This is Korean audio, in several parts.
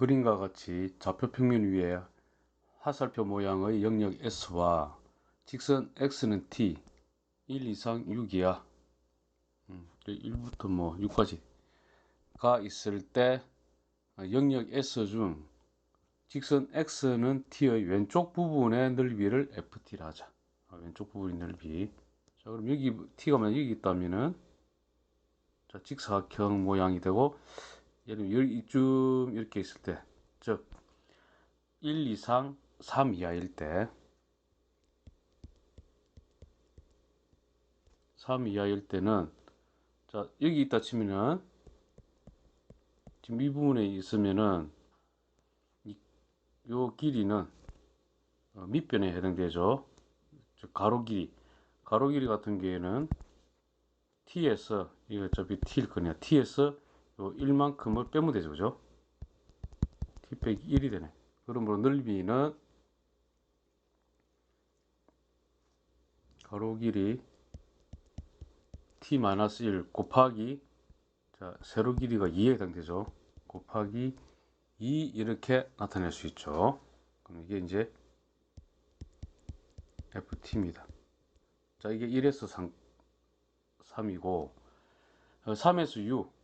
그림과 같이 좌표 평면 위에 화살표 모양의 영역 S와 직선 X는 T 1 이상 6이야. 1부터 뭐 6까지 가 있을 때 영역 S 중 직선 X는 T의 왼쪽 부분의 넓이를 FT라 하자. 아, 왼쪽 부분의 넓이. 자 그럼 여기 T가 만약 여기 있다면은 자 직사각형 모양이 되고 예를 들면 이쯤 이렇게 있을 때, 즉 1 이상 3 이하일 때, 3 이하일 때는 자 여기 있다 치면은 지금 이 부분에 있으면은 이, 요 길이는 어, 밑변에 해당되죠. 즉 가로 길이, 가로 길이 같은 경우에는 t에서 이거 어차피 t일 거냐 t에서 요 1만큼을 빼면 되죠. 그죠? t 빼기 1이 되네. 그러므로 넓이는 가로 길이 t-1 곱하기 자, 세로 길이가 2에 해당되죠. 곱하기 2 이렇게 나타낼 수 있죠. 그럼 이게 이제 ft입니다. 자, 이게 1에서 3, 3이고 3에서 6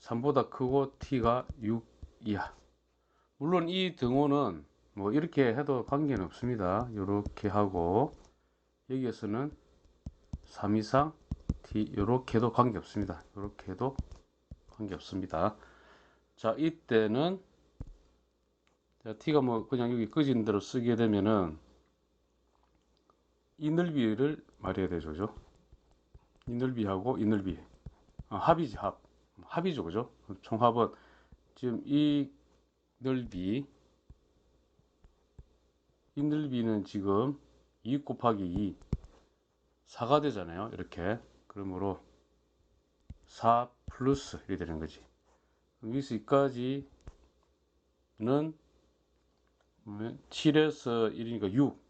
3보다 크고 t가 6 이하. 물론 이 등호는 뭐 이렇게 해도 관계는 없습니다. 이렇게 하고 여기에서는 3 이상 t 이렇게 해도 관계 없습니다. 이렇게 해도 관계 없습니다. 자 이때는 t가 뭐 그냥 여기 끄진 대로 쓰게 되면은 이 넓이를 말해야 되죠. 그죠? 이 넓이하고 이 넓이 아, 합이지 합. 합이죠. 그죠? 총합은 지금 이 넓이 이 넓이는 지금 2 곱하기 2 4가 되잖아요. 이렇게 그러므로 4 플러스 이렇게 되는 거지. 여기서 여기까지는 7에서 1이니까 6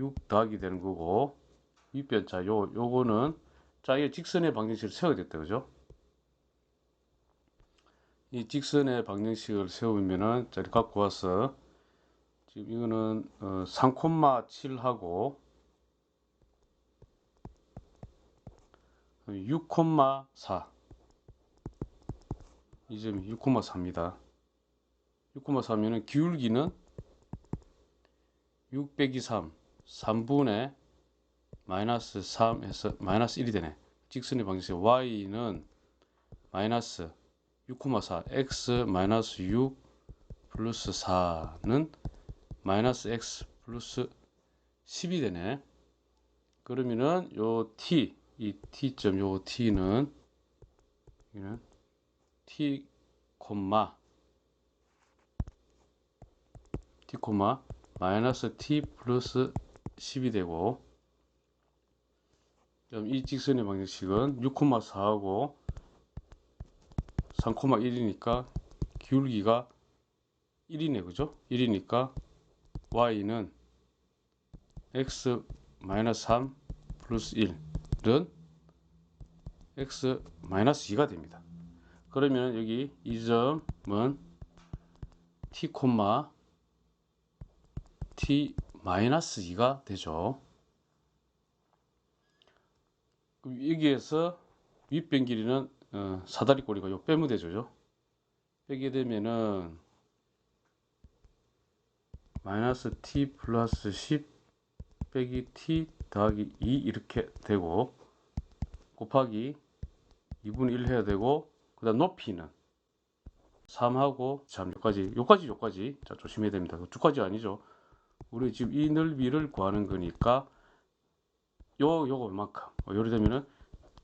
6 더하기 되는 거고 윗변자 요 요거는 자, 이 직선의 방정식을 세워야 됐다. 그죠? 이 직선의 방정식을 세우면은 자, 이렇게 갖고 와서 지금 이거는 어, 3,7하고 6,4 이 점이 6,4입니다. 6,4면은 기울기는 6 빼기 3 3분의 마이너스 3에서 마이너스 1이 되네. 직선의 방식 y는 마이너스 6,4 x 마이너스 6 플러스 4는 마이너스 x 플러스 10이 되네. 그러면은 요 t 이 t점 요 t는 여기는 t 콤마 t 콤마 마이너스 t 플러스 10이 되고 이 직선의 방정식은 6,4하고 3,1이니까 기울기가 1이네 그죠? 1이니까 y는 x-3 플러스 1은 x-2가 됩니다. 그러면 여기 이 점은 t, t-2가 되죠. 여기에서 윗변 길이는 어, 사다리 꼬리가 요 빼면 되죠. 빼게 되면은 마이너스 t 플러스 10 빼기 t 더하기 2 이렇게 되고 곱하기 2분의 1 해야 되고 그 다음 높이는 3하고 참 여기까지 여기까지 여기까지 자 조심해야 됩니다. 주까지 아니죠. 우리 지금 이 넓이를 구하는 거니까 요 요거 얼만큼 어, 요리 되면은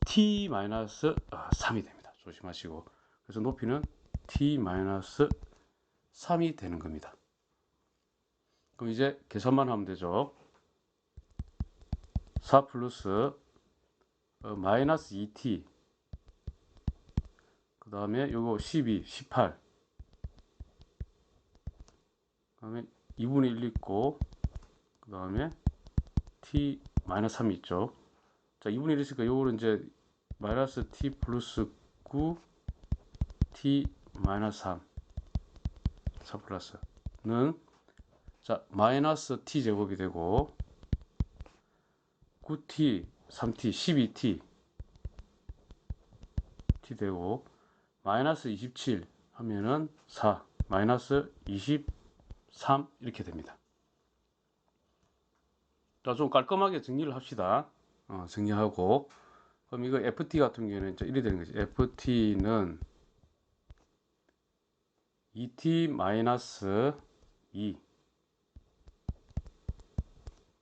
t 마이너스 3이 됩니다. 조심하시고 그래서 높이는 t 마이너스 3이 되는 겁니다. 그럼 이제 계산만 하면 되죠. 4 플러스 어, 마이너스 2t 그 다음에 요거 12, 18 그 다음에 2분의 1 있고 그 다음에 t 마이너스 3이 있죠. 자, 2분의 1 있으니까 요거는 이제 마이너스 t 플러스 9 t 마이너스 3 4 플러스는 자 마이너스 t 제곱이 되고 9t 3t 12t t 되고 마이너스 27 하면은 4 마이너스 23 이렇게 됩니다. 자, 좀 깔끔하게 정리를 합시다. 어, 정리하고 그럼 이거 FT 같은 경우에는 이제 이래 되는 거지. FT는 2t 마이너스 2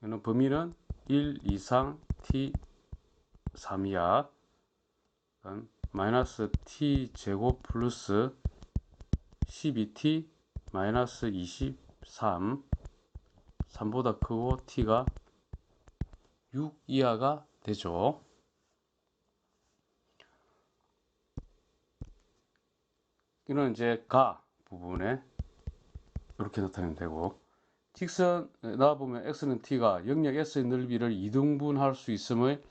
이는 범위는 1 이상 t 3이야. 그럼 마이너스 t 제곱 플러스 12t 마이너스 23 3보다 크고 t가 6 이하가 되죠. 이는 이제 가 부분에 이렇게 나타내면 되고 직선 나와 보면 x는 t가 영역 s의 넓이를 이등분할 수 있음의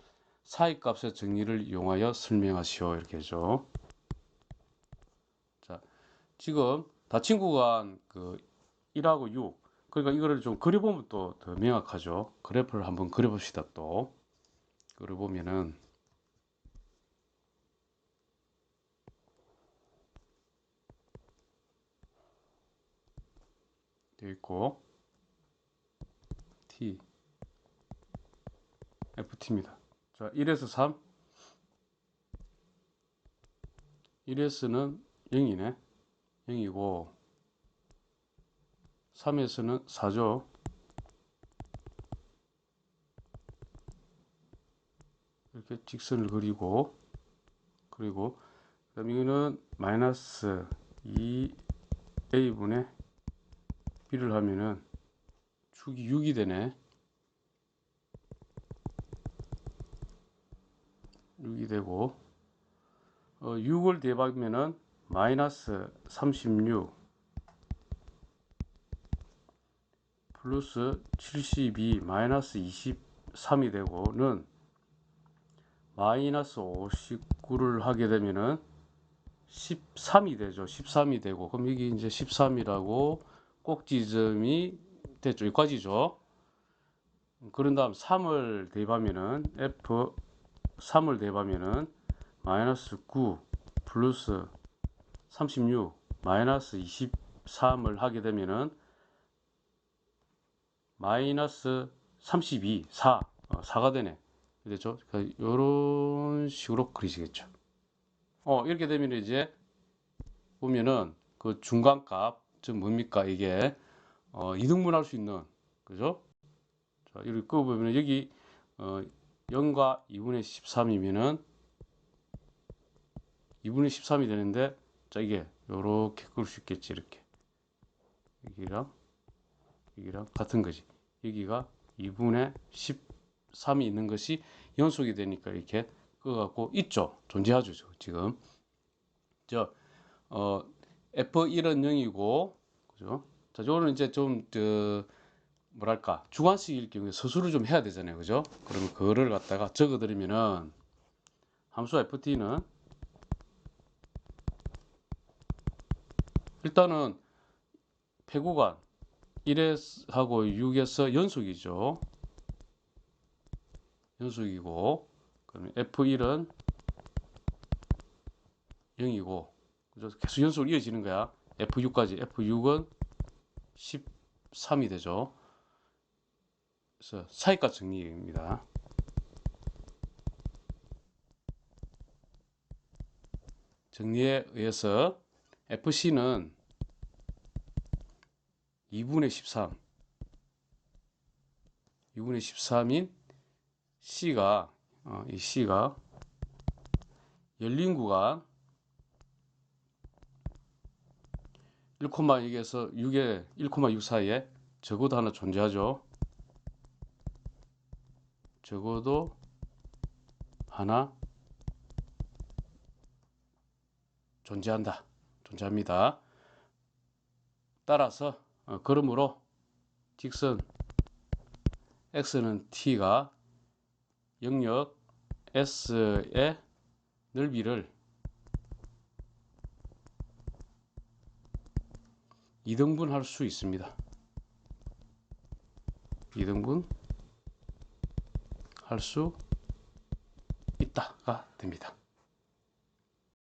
사이값의 정리를 이용하여 설명하시오 이렇게 해죠. 자, 지금 닫힌 구간 그 1하고 6 그러니까 이거를 좀 그려보면 또 더 명확하죠. 그래프를 한번 그려봅시다 또 그려보면은 되어 있고 t ft입니다. 자, 1에서 3 1에서는 0이네 0이고 3에서는 4죠. 이렇게 직선을 그리고 그리고 그 다음 이거는 마이너스 2a분의 b를 하면은 축이 6이 되네. 6이 되고 어, 6을 대박이면은 마이너스 36 플러스 72 마이너스 23이 되고는 마이너스 59를 하게 되면은 13이 되죠. 13이 되고 그럼 여기 이제 13이라고 꼭지점이 됐죠. 여기까지죠. 그런 다음 3을 대입하면은 F 3을 대입하면은 마이너스 9 플러스 36 마이너스 23을 하게 되면은 마이너스 32 4 어, 4가 되네. 그렇죠? 그러니까 이런 식으로 그리시겠죠. 어 이렇게 되면 이제 보면은 그 중간값 즉 뭡니까? 이게 어, 이등분할 수 있는 그죠? 자 이렇게 끄보면 여기 어, 0과 2분의 13이면은 2분의 13이 되는데 자 이게 요렇게 끌 수 있겠지 이렇게. 여기랑 여기랑 같은 거지. 여기가 2분의 13이 있는 것이 연속이 되니까 이렇게 끄갖고 있죠. 존재하죠 지금. 저 어, F1은 0이고 그죠? 자 요거는 이제 좀 저 뭐랄까 주관식일 경우에 서술을 좀 해야 되잖아요 그죠? 그러면 그거를 갖다가 적어 드리면은 함수 ft는 일단은 폐구간 1에하고 6에서 연속이죠 연속이고 그러면 f1은 0이고 그죠? 계속 연속으로 이어지는 거야 f6까지 f6은 13이 되죠 그래서 사이값 정리입니다. 정리에 의해서 FC는 2분의 13 2분의 13인 C가 어, 이 C가 열린 구간 1,6에서 6에 1,6 사이에 적어도 하나 존재하죠. 적어도 하나 존재한다. 존재합니다. 따라서 어, 그러므로 직선 x는 t가 영역 s의 넓이를 2등분 할 수 있습니다. 2등분 할 수 있다가 됩니다.